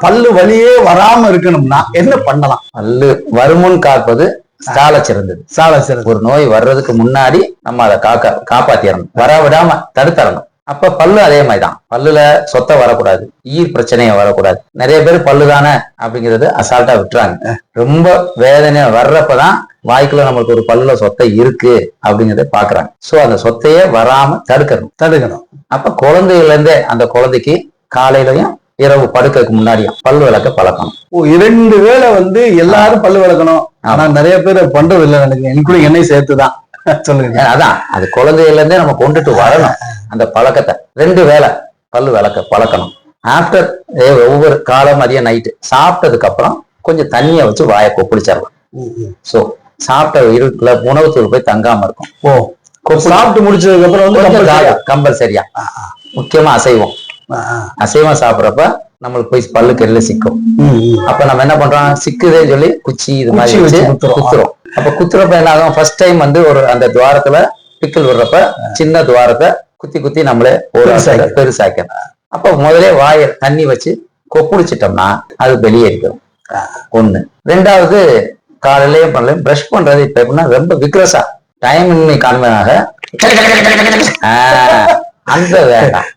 பல்லு வலியே வராம இருக்கணும்னா என்ன பண்ணலாம்? பல்லு வருமுன் காப்பது சால சிறந்தது. சால சிறந்த ஒரு நோய் வர்றதுக்கு முன்னாடி நம்ம அதை காக்க காப்பாத்திடணும் வர விடாம தடுத்தரணும். அப்ப பல்லு அதே மாதிரிதான். பல்லுல சொத்தை வரக்கூடாது. ஈர் பிரச்சனைய வரக்கூடாது. நிறைய பேர் பல்லு தானே அப்படிங்கறது அசால்ட்டா விட்டுறாங்க. ரொம்ப வேதனை வர்றப்பதான் வாய்க்குள்ள நம்மளுக்கு ஒரு பல்லுல சொத்தை இருக்கு அப்படிங்கறத பாக்குறாங்க சோ அந்த சொத்தையே வராம தடுக்கணும். தடுக்கணும். அப்ப குழந்தையில இருந்தே அந்த குழந்தைக்கு காலையிலயும் இரவு படுக்கிறதுக்கு முன்னாடியும் பல் விளக்க பழக்கணும். ஓ இரண்டு வேளை வந்து எல்லாரும் பல்லு விளக்கணும். ஆனா நிறைய பேர் பண்றது இல்லை எனக்கு எனக்குள்ள எண்ணெய் சேர்த்துதான். சொல்லுங்க. அதான். அது குழந்தையில இருந்தே நம்ம கொண்டுட்டு வரணும். அந்த பழக்கத்தை. ரெண்டு வேளை பல்லு விளக்க பழக்கணும். ஆஃப்டர் ஒவ்வொரு காலம் மதியம் நைட்டு சாப்பிட்டதுக்கு அப்புறம் கொஞ்சம் தண்ணியை வச்சு வாயை கொப்பளிச்சிடலாம் ம், ம். ஸோ சாப்பிட்ட இருக்குள்ள உணவுத்தூள் போய் தங்காம இருக்கும். ஓ சாப்பிட்டு முடிச்சதுக்கு அப்புறம் வந்து? கம்பல்சரியா? முக்கியமா அசைவம். அசைவம் சாப்பிட்றப்ப நம்மளுக்கு போய் பல்லுக்கு எல்லாம் சிக்கும். அப்ப நம்ம என்ன பண்றோம்? சிக்குதேன்னு சொல்லி குச்சி இது மாதிரி வச்சு குத்துறோம். அப்ப குத்துறப்ப என்ன ஆகும்? ஃபர்ஸ்ட் டைம் வந்து ஒரு அந்த துவாரத்துல பிக்கல் விடுறப்ப சின்ன துவாரத்தை குத்தி குத்தி நம்மளே ஒரு. பெருசாக்கணும் அப்ப முதலே வாயை தண்ணி வச்சு கொப்புளிச்சிட்டோம்னா அது வெளியேறிக்கும் ஒண்ணு. ரெண்டாவது காலையிலயும் பண்ணலையும் பிரஷ் பண்றது இப்ப எப்படின்னா ரொம்ப விக்ரஸா டைம் இன்மை காண்பனாக அந்த வேண்டாம்